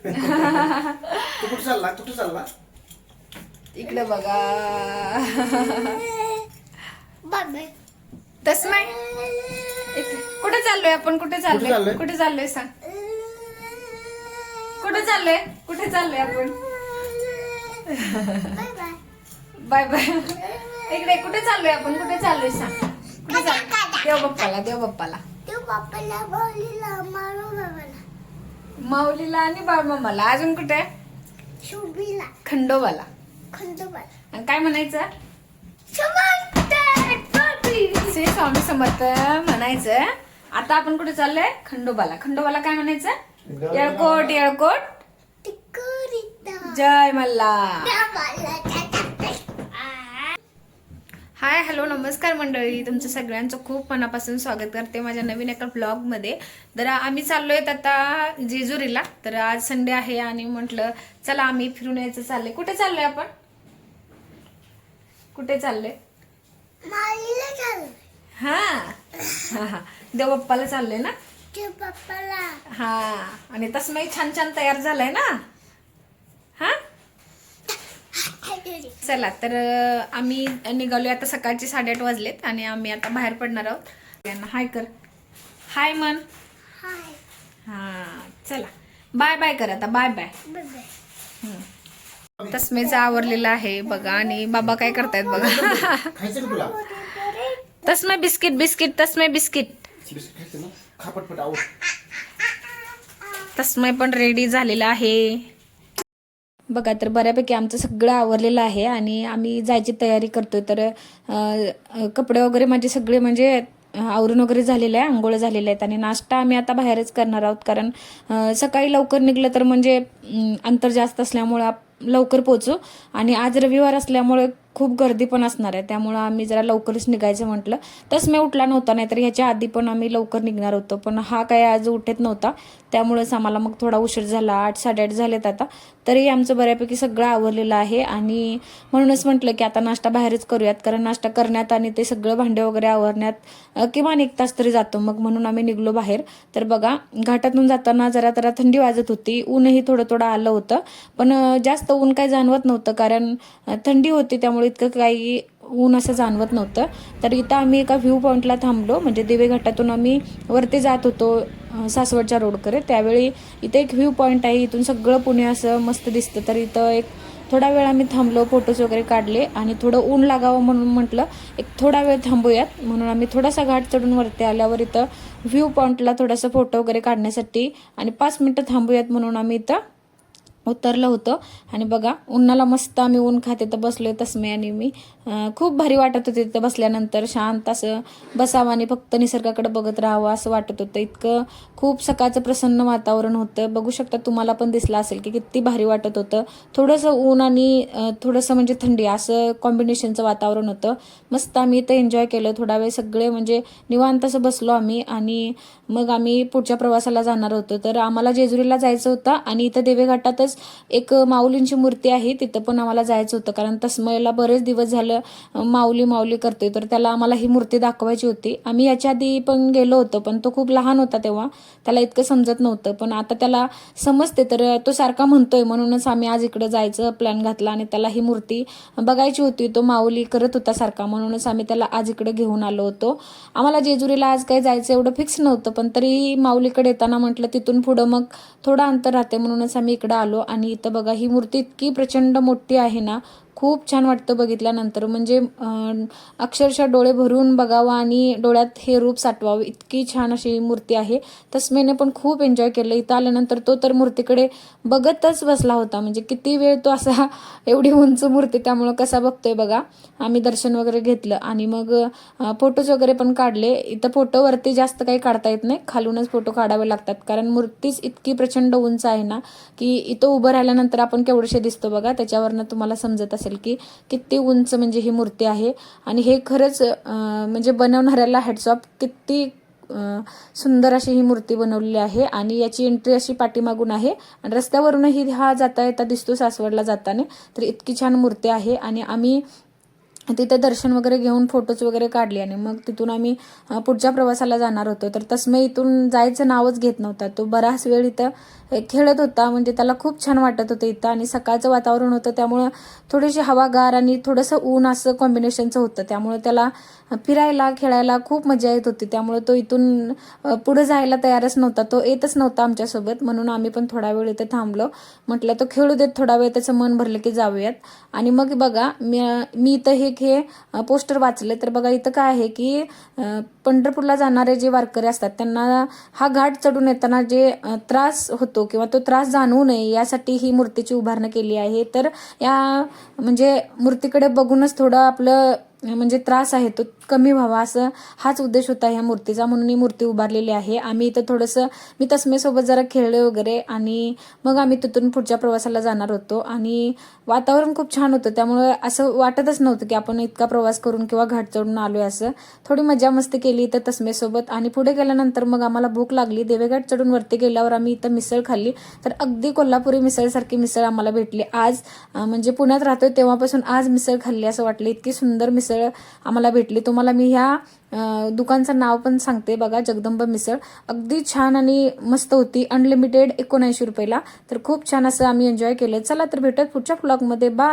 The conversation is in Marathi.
तू कुठे चालला? कुठे चालला? इकडे बघा. बाबा. तस नाही? इकडे. कुठे चाललोय आपण? कुठे चाललोय? चाललोय? कुठे चाललोय सांग? कुठे चाललोय? कुठे चाललोय आपण? Bye bye. बाय बाय इकडे कुठे चाललोय आपण? कुठे चाललोय सांग? कुठे चाललोय? देव बाप्पाला देव बाप्पाला. तू पप्पाला बोलला मारू बाबाला. माऊलीला आणि बाळमामाला. अजून कुठे? शुभीला. खंडोबाला. खंडोबाला. आणि काय म्हणायचं? श्री स्वामी समर्थ म्हणायचं. आता आपण कुठे चाललोय? खंडोबाला. खंडोबाला काय म्हणायचं? येळकोट येळकोट. जय मल्ला. हाय हॅलो नमस्कार मंडळी. तुमचं सगळ्यांचं खूप मनापासून स्वागत करते माझ्या नवीन एका ब्लॉगमध्ये. तर आम्ही चाललोय आता जेजुरीला. तर आज संडे आहे आणि म्हटलं चला आम्ही फिरून यायचं चाललंय. कुठे चाललोय आपण? कुठे चाललोय? हा. हा हा. देवबाप्पाला चाललोय ना? पप्पाला हा. आणि तसमही छान छान तयार झालाय ना हा चला तर आम्ही निघालोय आता सकाळचे साडेआठ वाजलेत आणि आम्ही आता बाहेर पडणार आहोत. यांना हाय कर. हाय मन. हाय. हा चला. बाय बाय कर आता बाय बाय. तस्मेचं आवरलेलं आहे बघा आणि बाबा काय करतायत बघा. तस्मे बिस्किट बिस्किट तस्मे बिस्किट. तस्मय पण रेडी झालेला आहे. बघा तर बऱ्यापैकी आमचं सगळं आवरलेलं आहे आणि आम्ही जायची तयारी करतोय. तर कपडे वगैरे माझे सगळे म्हणजे आवरून वगैरे झालेलं आहे आंघोळ झालेले आहेत आणि नाश्ता आम्ही आता बाहेरच करणार आहोत. कारण सकाळी लवकर निघलं तर म्हणजे अंतर जास्त असल्यामुळं आप- लवकर पोचू आणि आज रविवार असल्यामुळे खूप गर्दी पण असणार आहे. त्यामुळं आम्ही जरा लवकरच निघायचं म्हटलं. तस मी उठला नव्हता नाहीतर ह्याच्या आधी पण आम्ही लवकर निघणार होतो. पण हा काय आज उठत नव्हता. त्यामुळेच आम्हाला मग थोडा उशीर झाला. आठ साडेआठ झालेत आता. तरी आमचं बऱ्यापैकी सगळं आवरलेलं आहे. आणि म्हणूनच म्हटलं की आता नाश्ता बाहेरच करूयात. कारण नाश्ता करण्यात आणि ते सगळं भांडे वगैरे आवरण्यात किमान एक तास तरी जातो. मग म्हणून आम्ही निघलो बाहेर. तर बघा घाटातून जाताना जरा जरा थंडी वाजत होती. ऊनही थोडं थोडं आलं होतं. पण जास्त ऊन काही जाणवत नव्हतं. कारण थंडी होती त्यामुळे इतकं काही ऊन असं जाणवत नव्हतं. तर इथं आम्ही एका व्ह्यू पॉईंटला थांबलो. म्हणजे दिवे घाटातून आम्ही वरती जात होतो सासवडच्या रोडकडे त्यावेळी इथं एक व्ह्यू पॉईंट आहे. इथून सगळं पुणे असं मस्त दिसतं. तर इथं एक थोडा वेळ आम्ही थांबलो फोटोज वगैरे काढले आणि थोडं ऊन लागावं म्हणून म्हटलं एक थोडा वेळ थांबूयात. म्हणून आम्ही थोडासा घाट चढून वरती आल्यावर इथं व्ह्यू पॉईंटला थोडासा फोटो वगैरे काढण्यासाठी आणि पाच मिनटं थांबूयात म्हणून आम्ही इथं उतरलं होतं. आणि बघा उन्हाला मस्त आम्ही ऊन खाते तर बसलोय तसमे आणि मी. खूप भारी वाटत होते तिथं बसल्यानंतर. शांत असं बसावं आणि फक्त निसर्गाकडे बघत राहावं असं वाटत होतं. इतकं खूप सकाळचं प्रसन्न वातावरण होतं. बघू शकता तुम्हाला पण दिसलं असेल की किती भारी वाटत होतं. थोडंसं ऊन आणि थोडंसं म्हणजे थंडी असं कॉम्बिनेशनचं वातावरण होतं. मस्त आम्ही इथं एन्जॉय केलं. थोडा वेळ सगळे म्हणजे निवांत असं बसलो आम्ही. आणि मग आम्ही पुढच्या प्रवासाला जाणार होतो. तर आम्हाला जेजुरीला जायचं होतं आणि इथं देवेघाटातच एक माऊलींची मूर्ती आहे तिथं पण आम्हाला जायचं होतं. कारण तस्मयला बरेच दिवस झालं माऊली माऊली करतोय तर त्याला आम्हाला ही मूर्ती दाखवायची होती. आम्ही याच्या आधी पण गेलो होतो पण तो खूप लहान होता तेव्हा. त्याला इतकं समजत नव्हतं पण आता त्याला समजते तर तो सारखा म्हणतोय. म्हणूनच आम्ही आज इकडे जायचं प्लॅन घातला आणि त्याला ही मूर्ती बघायची होती. तो माऊली करत होता सारखा म्हणूनच आम्ही त्याला आज इकडे घेऊन आलो होतो. आम्हाला जेजुरीला आज काही जायचं एवढं फिक्स नव्हतं पण तरी माऊलीकडे येताना म्हटलं तिथून पुढं मग थोडं अंतर राहते. म्हणूनच आम्ही इकडं आलो आणि इथं बघा ही मूर्ती इतकी प्रचंड मोठी आहे ना खूप छान वाटतं बघितल्यानंतर. म्हणजे अक्षरशः डोळे भरून बघावं आणि डोळ्यात हे रूप साठवावं. इतकी छान अशी मूर्ती आहे. तस्मेने पण खूप एन्जॉय केलं. इथं आल्यानंतर तो तर मूर्तीकडे बघतच बसला होता. म्हणजे किती वेळ तो असा एवढी उंच मूर्ती त्यामुळं कसा बघतोय बघा. आम्ही दर्शन वगैरे घेतलं आणि मग फोटोज वगैरे पण काढले. इथं फोटोवरती जास्त काही काढता येत नाही. खालूनच फोटो काढावे लागतात. कारण मूर्तीच इतकी प्रचंड उंच आहे ना की इथं उभं राहिल्यानंतर आपण केवढंशे दिसतो बघा. त्याच्यावरनं तुम्हाला समजत असेल की किती उंच म्हणजे ही मूर्ती आहे. आणि हे खरंच म्हणजे बनवणाऱ्याला हेडसॉप किती सुंदर अशी ही मूर्ती बनवलेली आहे. आणि याची एंट्री अशी पाठीमागून आहे. आणि रस्त्यावरूनही हा जाता येता दिसतो सासवडला जाताना. तर इतकी छान मूर्ती आहे. आणि आम्ही तिथं दर्शन वगैरे घेऊन फोटोज वगैरे काढले आणि मग तिथून आम्ही पुढच्या प्रवासाला जाणार होतो. तर तस्मै इथून जायचं नावच घेत नव्हता. तो बराच वेळ इथं खेळत होता. म्हणजे त्याला खूप छान वाटत होतं इथं आणि सकाळचं वातावरण होतं. त्यामुळं थोडीशी हवागार आणि थोडंसं ऊन असं कॉम्बिनेशनचं होतं. त्यामुळे त्याला फिरायला खेळायला खूप मजा येत होती. त्यामुळे तो इथून पुढे जायला तयारच नव्हता. तो येतच नव्हता आमच्यासोबत. म्हणून आम्ही पण थोडा वेळ इथे थांबलो. म्हटलं तो खेळू देत थोडा वेळ. त्याचं मन भरलं की जाऊयात. आणि मग बघा मी मी इथं हे हे पोस्टर वाचले तर बघा इथं काय आहे की पंढरपूरला जाणारे जे वारकरी असतात त्यांना हा घाट चढून येताना जे त्रास होतो किंवा तो त्रास जाणवू नये यासाठी ही मूर्तीची उभारणी केली आहे. तर या म्हणजे मूर्तीकडे बघूनच थोडं आपलं म्हणजे त्रास आहे तो कमी व्हावा असं हाच उद्देश होता ह्या मूर्तीचा. म्हणून ही मूर्ती उभारलेली आहे. आम्ही इथं थोडंसं मी तस्मेसोबत जरा खेळले वगैरे आणि मग आम्ही तिथून पुढच्या प्रवासाला जाणार होतो. आणि वातावरण खूप छान होतं. त्यामुळे असं वाटतच नव्हतं की आपण इतका प्रवास करून किंवा घाट चढून आलोय असं. थोडी मजा मस्ती केली इथं तस्मेसोबत. आणि पुढे गेल्यानंतर मग आम्हाला भूक लागली. देवेघाट चढून वरती गेल्यावर आम्ही इथं मिसळ खाल्ली. तर अगदी कोल्हापुरी मिसळसारखी मिसळ आम्हाला भेटली. आज म्हणजे पुण्यात राहतोय तेव्हापासून आज मिसळ खाल्ली असं वाटलं. इतकी सुंदर मिसळ मिसळ आम्हाला भेटली. तुम्हाला मी ह्या दुकानचं नाव पण सांगते बघा जगदंब मिसळ. अगदी छान आणि मस्त होती. अनलिमिटेड एकोणऐंशी रुपयाला. तर खूप छान असं आम्ही एन्जॉय केलं. चला तर भेटत पुढच्या ब्लॉगमध्ये बा